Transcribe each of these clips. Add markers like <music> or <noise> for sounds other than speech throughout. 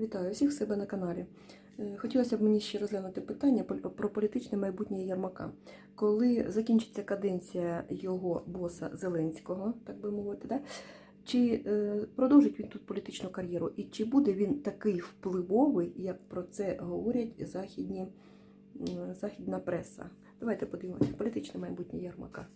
Вітаю всіх себе на каналі. Е, Хотілося б мені ще розглянути питання про політичне майбутнє Єрмака. Коли закінчиться каденція його боса Зеленського, так би мовити, да? чи е, продовжить він тут політичну кар'єру, і чи буде він такий впливовий, як про це говорять західні, західна преса? Давайте подивимося. Політичне майбутнє Єрмака.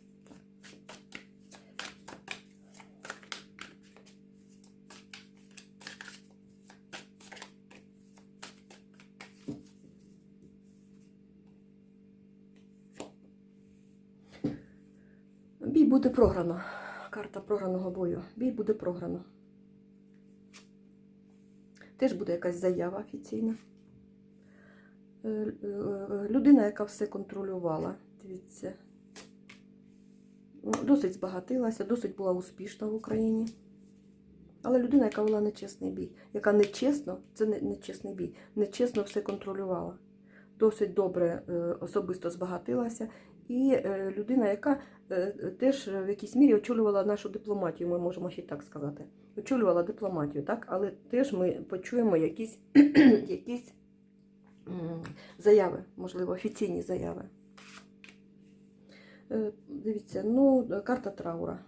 Бій буде програно. Карта програного бою. Бій буде програно. Теж буде якась заява офіційна. Е, е, Людина, яка все контролювала. Дивіться. Ну, Досить збагатилася, досить була успішна в Україні. Але людина, яка вела нечесний бій, яка нечесно, це не нечесний бій, нечесно все контролювала. Досить добре е, особисто збагатилася. І е, людина, яка е, теж в якійсь мірі очолювала нашу дипломатію, ми можемо ще так сказати. Очолювала дипломатію, так? але теж ми почуємо якісь, <clears throat> якісь заяви, можливо, офіційні заяви. Дивіться, ну, карта траура,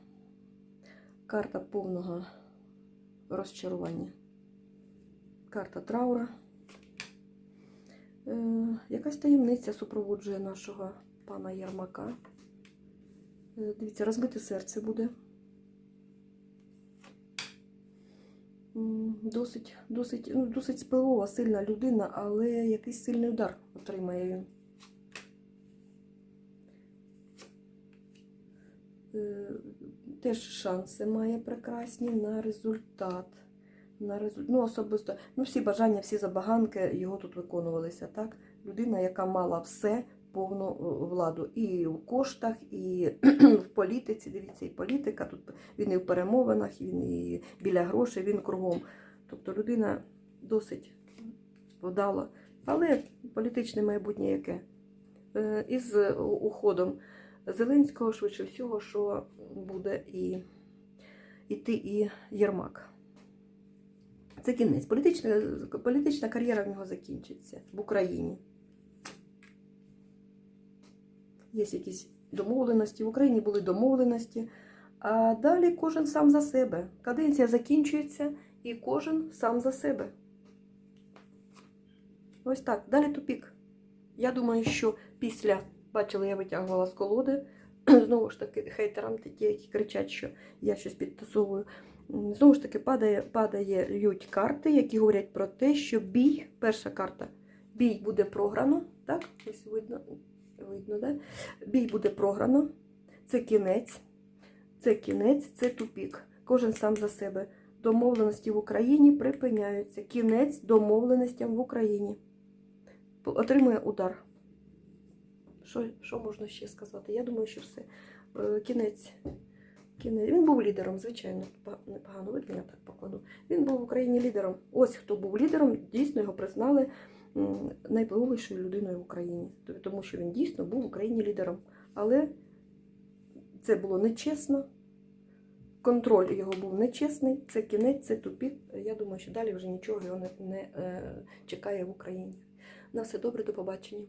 карта повного розчарування. Карта траура. Е, Якась таємниця супроводжує нашого пана Ярмака. Е, Дивіться, розбите серце буде. Досить, досить, ну, досить спливова, сильна людина, але якийсь сильний удар отримає він. Е, Теж шанси має прекрасні на результат. На результ... Ну, особисто, ну, всі бажання, всі забаганки його тут виконувалися. так? Людина, яка мала все, повну е, владу і в коштах, і <clears throat> в політиці. Дивіться, і політика. Тут він і в перемовинах, він і біля грошей, він кругом. Тобто людина досить вдала. Але політичне майбутнє яке? Е, Із уходом Зеленського, швидше всього, що буде і іти і Єрмак. Це кінець. Політична, політична кар'єра в нього закінчиться в Україні. Є якісь домовленості. В Україні були домовленості. А далі кожен сам за себе. Каденція закінчується і кожен сам за себе. Ось так. Далі тупік. Я думаю, що після, бачили, я витягувала з колоди. <clears throat> Знову ж таки, хейтерам, ті, які кричать, що я щось підтасовую. Знову ж таки, падає, падає лють карти, які говорять про те, що бій, перша карта, бій буде програно. Так, ось видно, видно, да? Бій буде програно. Це кінець, це кінець, це тупік. Кожен сам за себе. Домовленості в Україні припиняються. Кінець домовленостям в Україні. Отримує удар. Що, що можна ще сказати? Я думаю, що все. Е, Кінець. Кінець. Він був лідером, звичайно, непогано видно, я так покладу. Він був в Україні лідером. Ось хто був лідером, дійсно його признали м, найвпливовішою людиною в Україні. Тому що він дійсно був в Україні лідером. Але це було нечесно. Контроль його був нечесний, це кінець, це тупік. Я думаю, що далі вже нічого його не, не е, чекає в Україні. На все добре, до побачення.